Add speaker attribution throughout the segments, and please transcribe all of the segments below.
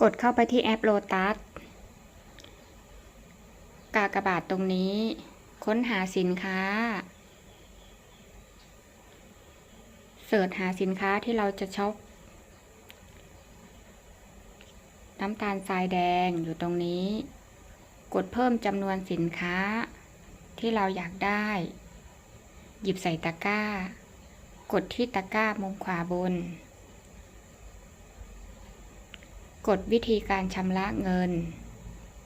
Speaker 1: กดเข้าไปที่แอปโลตัสกากบาทตรงนี้ ค้นหาสินค้า เสิร์ชหาสินค้าที่เราจะช็อปน้ำตาลทรายแดงอยู่ตรงนี้ กดเพิ่มจำนวนสินค้า ที่เราอยากได้ หยิบใส่ตะกร้า กดที่ตะกร้ามุมขวาบน กดวิธีการชำระเงิน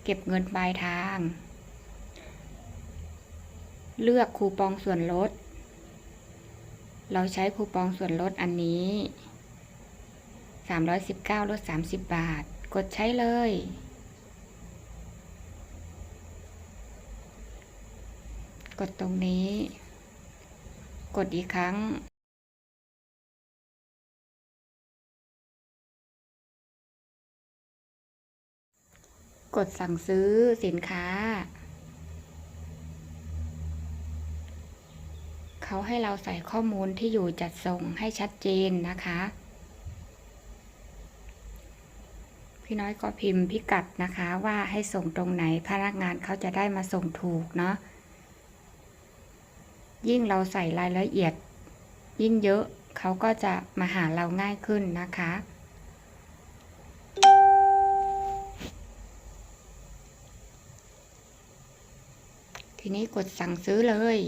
Speaker 1: เก็บเงินปลายทาง เลือกคูปองส่วนลด เราใช้คูปองส่วนลดอันนี้ 319ลด30 บาท กดใช้เลย กดตรงนี้ กดอีกครั้ง กดสั่งซื้อสินค้า เขาให้เราใส่ข้อมูลที่อยู่จัดส่งให้ชัดเจนนะคะ พี่น้อยก็พิมพ์พิกัดนะคะว่าให้ส่งตรงไหนพนักงานเขาจะได้มาส่งถูกเนาะยิ่งเราใส่รายละเอียดยิ่งเยอะเขาก็จะมาหาเราง่ายขึ้นนะคะ ทีนี้กดสั่งซื้อเลย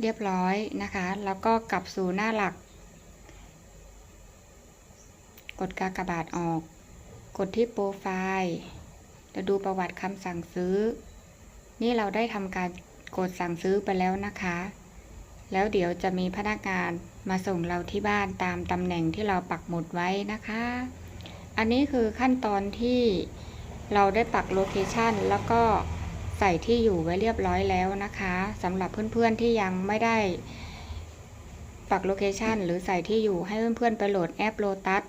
Speaker 1: เรียบร้อยนะคะ แล้วก็กลับสู่หน้าหลัก กดกากบาทออก กดที่โปรไฟล์แล้วดูประวัติคำสั่งซื้อ นี่เราได้ทำการกดสั่งซื้อไปแล้วนะคะ แล้วเดี๋ยวจะมีพนักงานมาส่งเราที่บ้านตามตำแหน่งที่เราปักหมุดไว้นะคะ อันนี้คือขั้นตอนที่เราได้ปักโลเคชันแล้วก็ใส่ที่อยู่ไว้เรียบร้อยแล้วนะคะสำหรับเพื่อนๆที่ยังไม่ได้ปักโลเคชันหรือใส่ที่อยู่ให้เพื่อนๆไปโหลดแอปโลตัส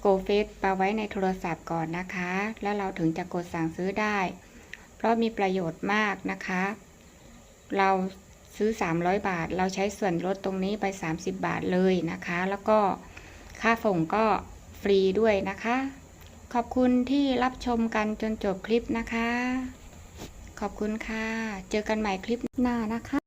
Speaker 1: โกเฟสมาไว้ในโทรศัพท์ก่อนนะคะ แล้วเราถึงจะกดสั่งซื้อได้ เพราะมีประโยชน์มากนะคะ เราซื้อ 300 บาท เราใช้ส่วนลดตรงนี้ไป 30 บาทเลยนะคะ แล้วก็ค่าส่งก็ ฟรีด้วยนะคะ ขอบคุณที่รับชมกันจนจบคลิปนะคะ ขอบคุณค่ะ เจอกันใหม่คลิปหน้านะคะ